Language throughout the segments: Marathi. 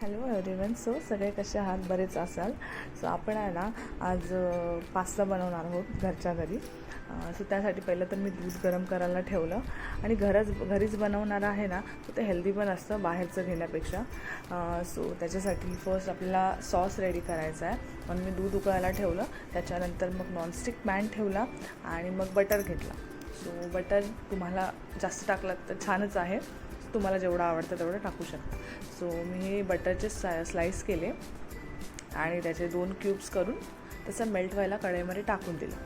हॅलो एव्हरीवन सो सगळे कसे आहात? बरेच असाल. सो आपण आहे ना आज पास्ता बनवणार आहोत घरच्या घरी. सो त्यासाठी पहिलं तर मी दूध गरम करायला ठेवलं. आणि घरच घरीच बनवणार आहे ना तर ते हेल्दी पण असतं बाहेरचं घेण्यापेक्षा. सो त्याच्यासाठी फर्स्ट आपल्याला सॉस रेडी करायचा आहे. म्हणून मी दूध उकळायला ठेवलं. त्याच्यानंतर मग नॉनस्टिक पॅन ठेवला आणि मग बटर घेतला. सो बटर तुम्हाला जास्त टाकलं तर छानच आहे. तुम्हाला जेवढं आवडतं तेवढं टाकू शकता. सो मी हे बटरचे सा स्लाईस केले आणि त्याचे दोन क्यूब्स करून तसं मेल्ट व्हायला कढईमध्ये टाकून दिलं.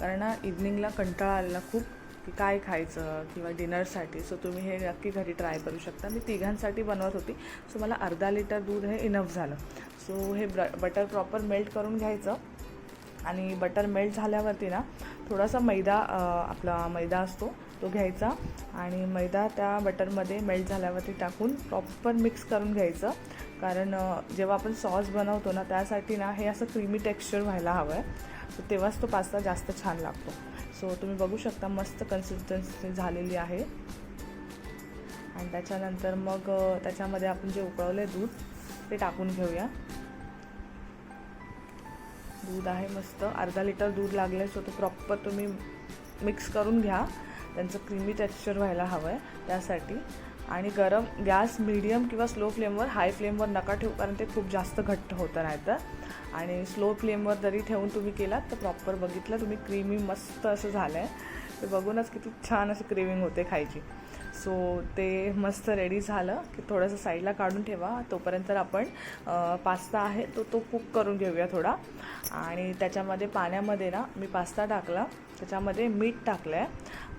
कारण ना कंटाळा आलेला खूप की काय खायचं किंवा डिनरसाठी सो तुम्ही हे नक्की घरी ट्राय करू शकता. मी तिघांसाठी बनवत होती. सो मला अर्धा लिटर दूध हे इनफ झालं. सो हे ब्र बटर प्रॉपर मेल्ट करून घ्यायचं. आणि बटर मेल्ट झाल्यावरती ना थोडासा मैदा आपला मैदा असतो तो घ्यायचा. आणि मैदा त्या बटरमध्ये मेल्ट झाल्यावरती टाकून प्रॉपर मिक्स करून घ्यायचं. कारण जेव्हा आपण सॉस बनवतो ना त्यासाठी ना हे असं क्रीमी टेक्स्चर व्हायला हवं आहे सो तेव्हाच तो पास्ता जास्त छान लागतो. सो तुम्ही बघू शकता मस्त कन्सिस्टन्सी झालेली आहे. आणि त्याच्यानंतर मग त्याच्यामध्ये आपण जे उकळवलं आहे दूध ते टाकून घेऊया. दूध आहे मस्त. अर्धा लिटर दूध लागलं आहे सो ते प्रॉपर तुम्ही मिक्स करून घ्या. त्यांचं क्रीमी टेक्स्चर व्हायला हवं आहे त्यासाठी. आणि गरम गॅस मिडियम किंवा स्लो फ्लेमवर हाय फ्लेमवर नका ठेवू कारण ते खूप जास्त घट्ट होतं नाही तर आणि स्लो फ्लेमवर जरी ठेवून तुम्ही केलात तर प्रॉपर बघितलं तुम्ही क्रीमी मस्त असं झालं आहे ते बघूनच किती छान अशी क्रेविंग होते खायची. सो ते मस्त रेडी झालं. की थोडंसं साईडला काढून ठेवा. तोपर्यंत आपण पास्ता आहे तो तो कुक करून घेऊया थोडा. आणि त्याच्यामध्ये पाण्यामध्ये ना मी पास्ता टाकला. त्याच्यामध्ये मीठ टाकलं आहे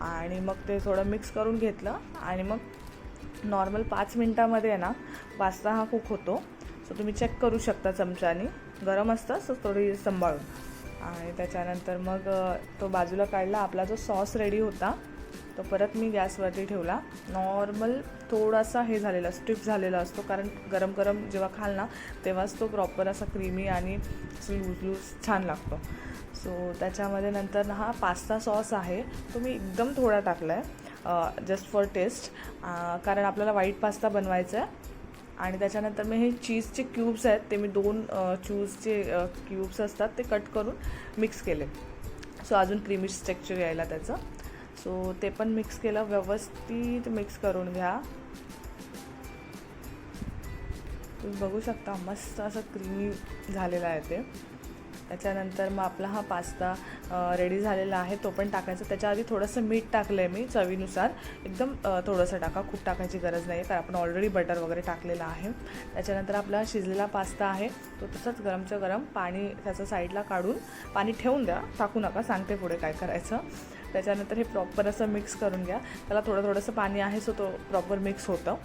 आणि मग ते थोडं मिक्स करून घेतलं. आणि मग नॉर्मल पाच मिनटामध्ये आहे ना पास्ता हा कुक होतो. सो तुम्ही चेक करू शकता चमच्यानी. गरम असतं सो थोडी सांभाळून. आणि त्याच्यानंतर मग तो बाजूला काढला. आपला जो सॉस रेडी होता तो परत मी गॅसवरती ठेवला. नॉर्मल थोडासा हे झालेला स्टिफ झालेला असतो. कारण गरम गरम जेव्हा खाल ना तेव्हाच तो प्रॉपर असा क्रीमी आणि लूज लूज छान लागतो. सो त्याच्यामध्ये नंतर हा पास्ता सॉस आहे. तो मी एकदम थोडा टाकला आहे जस्ट फॉर टेस्ट कारण आपल्याला व्हाईट पास्ता बनवायचा आहे आणि त्याच्यानंतर मी हे चीजचे क्यूब्स आहेत ते मी दोन चूजचे क्यूब्स असतात ते कट करून मिक्स केले. सो अजून क्रीमी स्ट्रक्चर यायला त्याचं. सो ते पण मिक्स केलं व्यवस्थित मिक्स करून घ्या. तुम्ही बघू शकता मस्त असं क्रीमी झालेलं आहे ते. त्याच्यानंतर मग आपला हा पास्ता रेडी झालेला आहे तो पण टाकायचा. त्याच्या आधी थोडंसं मीठ टाकलं आहे मी चवीनुसार. एकदम थोडंसं टाका खूप टाकायची गरज नाही आहे कारण आपण ऑलरेडी बटर वगैरे टाकलेलं आहे. त्याच्यानंतर आपला शिजलेला पास्ता आहे तो तसंच गरमच्या गरम पाणी त्याचं साईडला काढून पाणी ठेवून द्या. टाकू नका सांगते पुढे काय करायचं. त्याच्यानंतर हे प्रॉपर असं मिक्स करून घ्या. त्याला थोडं थोडंसं पाणी आहे सो तो प्रॉपर मिक्स होतं.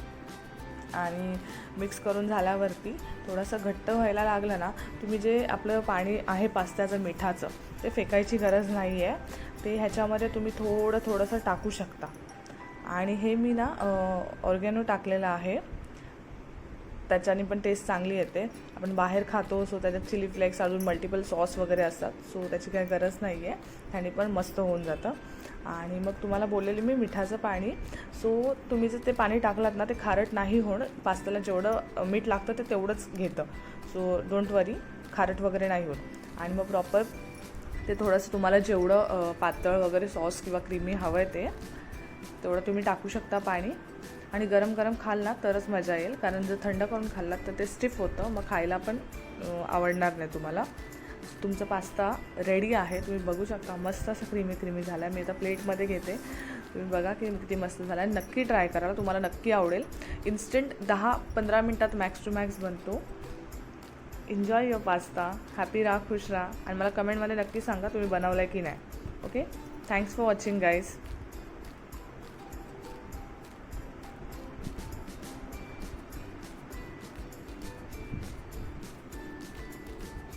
आणि मिक्स करून झाल्यावरती थोडंसं घट्ट व्हायला लागलं ना तुम्ही जे आपलं पाणी आहे पास्त्याचं मिठाचं ते फेकायची गरज नाही आहे ते ह्याच्यामध्ये तुम्ही थोडं थोडंसं टाकू शकता. आणि हे मी ना ऑर्गॅनो टाकलेलं आहे. त्याच्याने पण टेस्ट चांगली येते. आपण बाहेर खातो सो त्याच्यात चिली फ्लेक्स अजून मल्टिपल सॉस वगैरे असतात. सो त्याची काही गरज नाही आहे ह्याने पण मस्त होऊन जातं. आणि मग तुम्हाला बोललेले मी मिठाचं पाणी. सो तुम्ही जर ते पाणी टाकलात ना ते खारट नाही होणं पास्त्याला जेवढं मीठ लागतं ते तेवढंच घेतं. सो डोंट वरी खारट वगैरे नाही होत. आणि मग प्रॉपर ते थोडंसं तुम्हाला जेवढं पातळ वगैरे सॉस किंवा क्रीमी हवं आहे ते तेवढं तुम्ही टाकू शकता पाणी. आणि गरम गरम खाल ना तरच मजा येईल. कारण जर थंड करून खाल्लात तर ते स्टिफ होतं. मग खायला पण आवडणार नाही तुम्हाला. तुमचा पास्ता रेडी आहे. तुम्ही बघू शकता. मस्त असं क्रीमी क्रीमी झाला आहे मी आता प्लेटमध्ये घेते. तुम्ही बघा की किती मस्त झाला आहे नक्की ट्राय करा. तुम्हाला नक्की आवडेल. इन्स्टंट दहा पंधरा मिनटात मॅक्स टू मॅक्स बनतो. एन्जॉय युअर पास्ता हॅपी राहा खुश राहा. आणि मला कमेंटमध्ये नक्की सांगा तुम्ही बनवलं आहे की नाही. Okay thanks for watching guys